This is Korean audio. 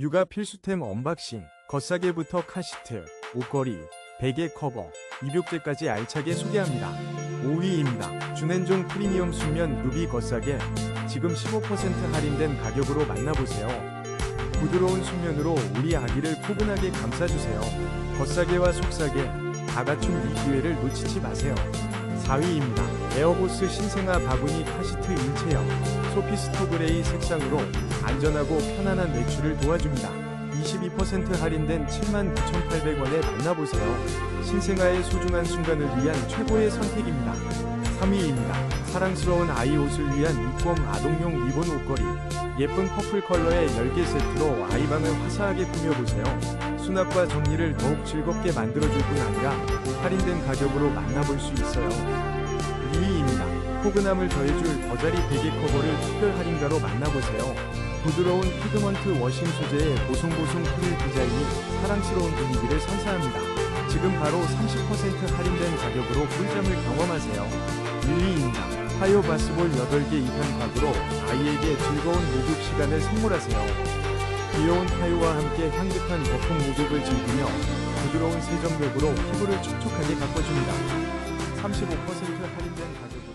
육아 필수템 언박싱, 겉사계부터 카시트, 옷걸이, 베개 커버, 입욕제까지 알차게 소개합니다. 5위입니다. 준엔종 프리미엄 수면 루비 겉사계, 지금 15% 할인된 가격으로 만나보세요. 부드러운 수면으로 우리 아기를 포근하게 감싸주세요. 겉사계와 속사계, 다 갖춘 이 기회를 놓치지 마세요. 4위입니다. 에어보스 신생아 바구니 카시트 인체형 소피스토 그레이 색상으로 안전하고 편안한 외출을 도와줍니다. 22% 할인된 79,800원에 만나보세요. 신생아의 소중한 순간을 위한 최고의 선택입니다. 3위입니다. 사랑스러운 아이 옷을 위한 입봄 아동용 리본 옷걸이 예쁜 퍼플 컬러의 10개 세트로 아이방을 화사하게 꾸며보세요. 수납과 정리를 더욱 즐겁게 만들어줄 뿐 아니라 할인된 가격으로 만나볼 수 있어요. 2위입니다. 포근함을 더해줄 더자리 베개 커버를 특별 할인가로 만나보세요. 부드러운 피그먼트 워싱 소재의 보송보송 프릴 디자인이 사랑스러운 분위기를 선사합니다. 지금 바로 30% 할인된 가격으로 꿀잠을 경험하세요. 1위입니다. 타요 바스볼 8개 입한 가구로 아이에게 즐거운 목욕 시간을 선물하세요. 귀여운 타요와 함께 향긋한 거품 목욕을 즐기며 부드러운 세정력으로 피부를 촉촉하게 가꿔줍니다. 35% 할인된 가격